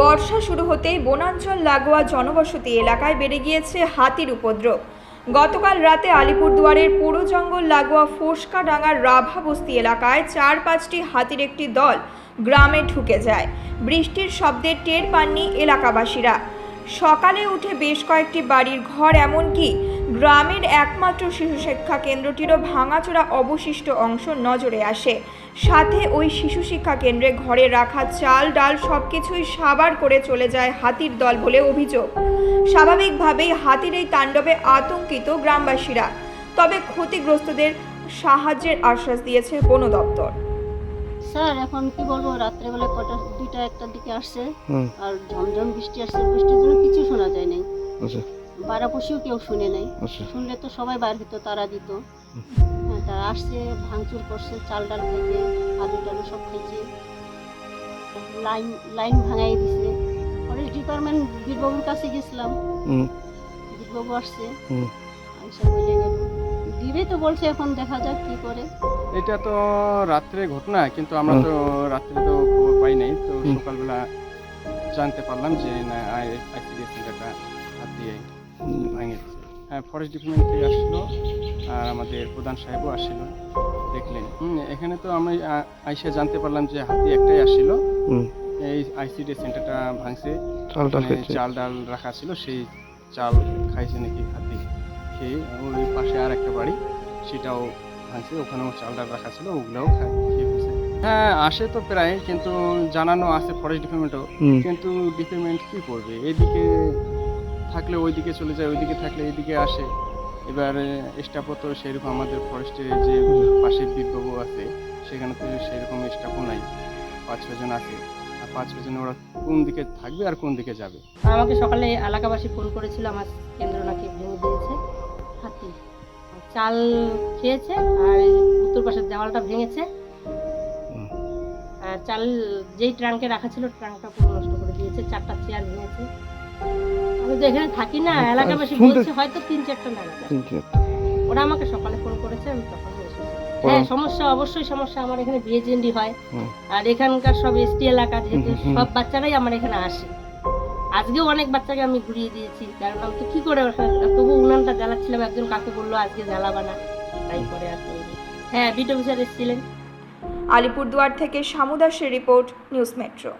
বর্ষা শুরু হতেই বনাঞ্চল লাগোয়া জনবসতি এলাকায় বেড়ে গিয়েছে হাতির উপদ্রব। গতকাল রাতে আলিপুরদুয়ারের পুরো জঙ্গল লাগোয়া ফোসকাডাঙ্গার রাভা বস্তি এলাকায় চার পাঁচটি হাতির একটি দল গ্রামে ঢুকে যায়। বৃষ্টির শব্দে টের পাননি এলাকাবাসীরা। সকালে উঠে বেশ কয়েকটি বাড়ির ঘর, এমনকি গ্রামের একমাত্র শিশু শিক্ষা কেন্দ্রটিরও ভাঙাচোরা অবশিষ্ট অংশ নজরে আসে। সাথে ওই শিশু শিক্ষা কেন্দ্রে ঘরে রাখা চাল ডাল সবকিছুই সাবার করে চলে যায় হাতির দল বলে অভিযোগ। স্বাভাবিকভাবেই হাতির এই তাণ্ডবে আতঙ্কিত গ্রামবাসীরা। তবে ক্ষতিগ্রস্তদের সাহায্যের আশ্বাস দিয়েছে বন দপ্তর। স্যার এখন কি বলব রাত্রেবেলা কটা দুইটা একটার দিকে আসছে। আর ঝমঝম বৃষ্টি আসছে বৃষ্টির জন্য কিছু শোনা যায় নাই। আচ্ছা। বারাপসিও কেউ শুনে নাই। আচ্ছা। শুনলে তো সবাই বার হতো তারা দিত। হ্যাঁ তারা আসছে ভাঙচুর করছে চাল ডাল খাইছে আলু টালু সব খাইছে। লাইন লাইন ভাঙাই দিছে। ফরেস্ট ডিপার্টমেন্ট বীরবাবুর কাছে গেছিলাম। বীরবাবু আসছে। হুম। আইসা বলে গেল। দিবে তো বলছে এখন দেখা যাক কি করে। এটা তো রাত্রে ঘটনা কিন্তু আমরা তো রাত্রে তো খবর পাই নাই। তো সকালবেলা জানতে পারলাম যে না আইসিডিএস সেন্টারটা ফরেস্ট ডিপার্টমেন্ট থেকে আসলো আর আমাদের প্রধান সাহেবও আসছিল দেখলেন। এখানে তো আমি আইসা জানতে পারলাম যে হাতি একটাই আসছিল এই আইসিডিএস সেন্টারটা ভাঙছে চাল ডাল চাল ডাল রাখা ছিল সেই চাল খাইছে নাকি হাতি। খেয়ে ওই পাশে আর একটা বাড়ি সেটাও ভাঙছে ওখানেও চাল ডাল রাখা ছিল ওগুলোও খায় খেয়ে ফেলছে। হ্যাঁ আসে তো প্রায় কিন্তু জানানো আছে ফরেস্ট ডিপার্টমেন্টও কিন্তু ডিপার্টমেন্ট কি করবে? এদিকে থাকলে ওইদিকে চলে যায় ওইদিকে থাকলে এইদিকে আসে। এবার স্টাফও তো সেরকম আমাদের ফরেস্টের যে পাশে বিপ্লব আছে সেখানে তো সেরকম স্টাফও নাই। পাঁচ ছজন আছে। আর পাঁচ ছজন ওরা কোন দিকে থাকবে আর কোন দিকে যাবে? আমাকে সকালে এলাকাবাসী ফোন করেছিল আমার কেন্দ্র নাকি ভেঙে দিয়েছে। হাতি। চাল খেয়েছে আর উত্তর পাশের দেওয়ালটা ভেঙেছে। আর চাল যেই ট্রাঙ্কে রাখা ছিল ট্রাঙ্কটা পুরো নষ্ট করে দিয়েছে চারটা চেয়ার ভেঙেছে। আমি তো এখানে থাকি না এলাকাবাসী বলছে হয়তো তিন চারটা নাগাদ ওরা আমাকে সকালে ফোন করেছে আমি তখন হ্যাঁ সমস্যা অবশ্যই সমস্যা আমার এখানে বিএজেন্ডি হয়। আর এখানকার সব এসটি এলাকা যেহেতু। সব বাচ্চারাই আমার এখানে আসে। আজকেও অনেক বাচ্চাকে আমি ঘুরিয়ে দিয়েছি কারণ আমি তো কি করে তবু উনানটা জ্বালাচ্ছিলাম একজন কাকে বলল আজকে জ্বালাবা না তাই করে আর হ্যাঁ বিট অফিসার এসেছিলেন। আলিপুরদুয়ার থেকে সামুদাসের রিপোর্ট নিউজ মেট্রো।